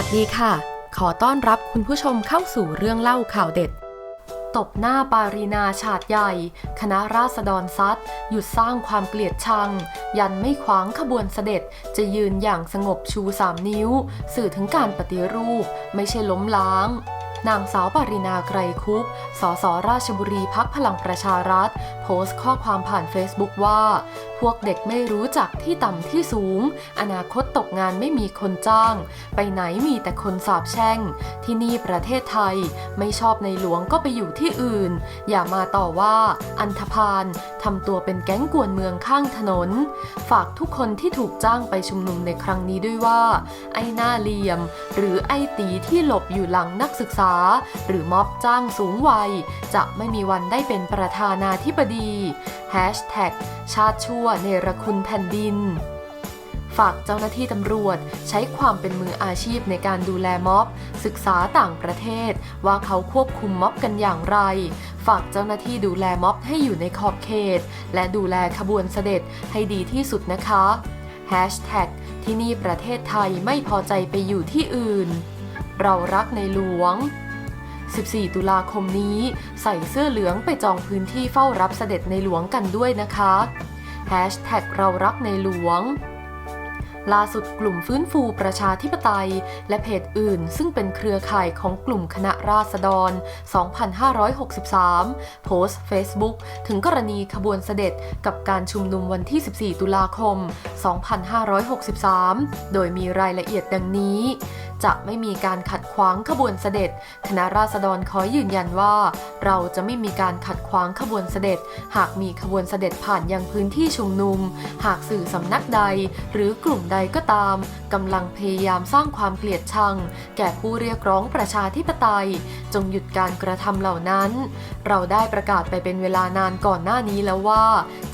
ัสดีค่ะ ขอต้อนรับคุณผู้ชมเข้าสู่เรื่องเล่าข่าวเด็ด ตบหน้าปารีนาฉาดใหญ่ คณะราษฎรซัดหยุดสร้างความเกลียดชัง ยันไม่ขวางขบวนเสด็จ จะยืนอย่างสงบชูสามนิ้ว สื่อถึงการปฏิรูป ไม่ใช่ล้มล้าง นางสาวปรินาไกรคุปสสราชบุรีพักพลังประชารัฐ โพสต์ข้อความผ่าน Facebook ว่า พวกเด็กไม่รู้จักที่ต่ำที่สูง อนาคตตกงานไม่มีคนจ้าง ไปไหนมีแต่คนสาบแช่ง ที่นี่ประเทศไทย ไม่ชอบในหลวงก็ไปอยู่ที่อื่น อย่ามาต่อว่า อันธพาลทำตัวเป็นแก๊งกวนเมืองข้างถนน ฝากทุกคนที่ถูกจ้างไปชุมนุมในครั้งนี้ด้วยว่า ไอ้หน้าเหลี่ยม หรือไอ้ตีที่หลบอยู่หลังนักศึกษาหรือม็อบจ้างสูงวัย จะไม่มีวันได้เป็นประธานาธิบดีชาติชั่วเนรคุณแผ่นดิน ฝากเจ้าหน้าที่ตำรวจใช้ความเป็นมืออาชีพในการดูแลม็อบ ศึกษาต่างประเทศว่าเขาควบคุมม็อบกันอย่างไร ฝากเจ้าหน้าที่ดูแลม็อบให้อยู่ในขอบเขต และดูแลขบวนเสด็จให้ดีที่สุดนะคะ Hashtag ที่นี่ประเทศไทยไม่พอใจไปอยู่ที่อื่น เรารักในหลวง 14 ตุลาคมนี้ ใส่เสื้อเหลืองไปจองพื้นที่เฝ้ารับเสด็จในหลวงกันด้วยนะคะ Hashtag เรารักในหลวงล่าสุดกลุ่มฟื้นฟูประชาธิปไตย และเพจอื่น ซึ่งเป็นเครือข่ายของกลุ่มคณะราษฎร 2563 โพสต์ Facebook ถึงกรณีขบวนเสด็จกับการชุมนุมวันที่ 14 ตุลาคม 2563 โดยมีรายละเอียดดังนี้ จะไม่มีการขัดขวางขบวนเสด็จ คณะราษฎรขอยืนยันว่า เราจะไม่มีการขัดขวางขบวนเสด็จ หากมีขบวนเสด็จผ่านยังพื้นที่ชุมนุม หากสื่อสำนักใด หรือกลุ่มใดก็ตามกำลังพยายามสร้างความเกลียดชัง แก่ผู้เรียกร้องประชาธิปไตย จงหยุดการกระทำเหล่านั้น เราได้ประกาศไปเป็นเวลานานก่อนหน้านี้แล้วว่า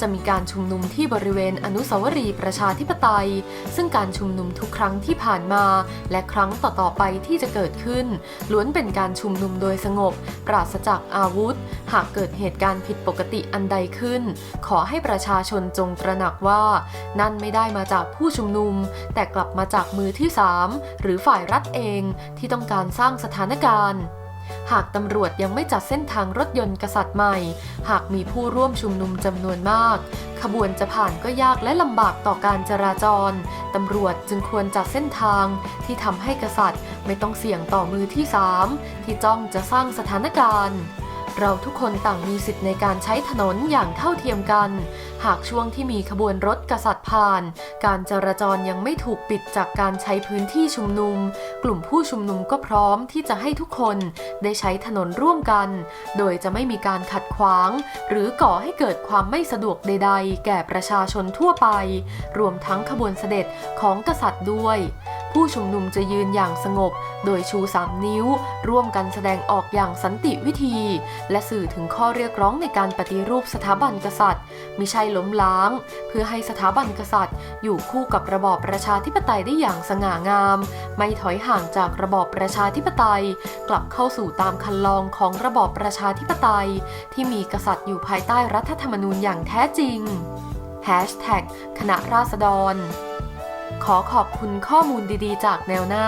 จะมีการชุมนุมที่บริเวณอนุสาวรีย์ประชาธิปไตย ซึ่งการชุมนุมทุกครั้งที่ผ่านมา และครั้งต่อๆไปที่จะเกิดขึ้น ล้วนเป็นการชุมนุมโดยสงบ ปราศจากอาวุธ หากเกิดเหตุการณ์ผิดปกติอันใดขึ้น ขอให้ประชาชนจงตระหนักว่า นั่นไม่ได้มาจากผู้ชุมนุม แต่กลับมาจากมือที่ 3 หรือฝ่ายรัฐเองที่ต้องการสร้างสถานการณ์ หากตำรวจยังไม่จัดเส้นทางรถยนต์กษัตริย์ใหม่ หากมีผู้ร่วมชุมนุมจำนวนมาก ขบวนจะผ่านก็ยากและลำบากต่อการจราจร ตำรวจจึงควรจัดเส้นทางที่ทำให้กษัตริย์ไม่ต้องเสี่ยงต่อมือที่ 3 ที่จ้องจะสร้างสถานการณ์ เราทุกคนต่างมีสิทธิ์ในการใช้ถนนอย่างเท่าเทียมกัน หากช่วงที่มีขบวนรถกษัตริย์ผ่าน การจราจรยังไม่ถูกปิดจากการใช้พื้นที่ชุมนุม กลุ่มผู้ชุมนุมก็พร้อมที่จะให้ทุกคนได้ใช้ถนนร่วมกัน โดยจะไม่มีการขัดขวาง หรือก่อให้เกิดความไม่สะดวกใด ๆ แก่ประชาชนทั่วไป รวมทั้งขบวนเสด็จของกษัตริย์ด้วย ผู้ชุมนุมจะยืนอย่างสงบ โดยชู 3 นิ้ว ร่วมกันแสดงออกอย่างสันติวิธี และสื่อถึงข้อเรียกร้องในการปฏิรูปสถาบันกษัตริย์มิใช่ล้มล้าง เพื่อให้สถาบันกษัตริย์ อยู่คู่กับระบอบประชาธิปไตยได้อย่างสง่างาม ไม่ถอยห่างจากระบอบประชาธิปไตย กลับเข้าสู่ตามคันลองของระบอบประชาธิปไตย ที่มีกษัตริย์อยู่ภายใต้รัฐธรรมนูญอย่างแท้จริง Hashtag คณะราษฎร ขอขอบคุณข้อมูลดีๆ จากแนวหน้า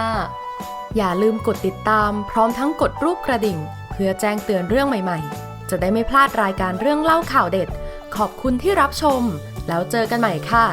อย่าลืมกดติดตามพร้อมทั้งกดรูปกระดิ่ง เพื่อแจ้งเตือนเรื่องใหม่ๆ จะได้ไม่พลาดรายการเรื่องเล่าข่าวเด็ด ขอบคุณที่รับชม แล้วเจอกันใหม่ค่ะ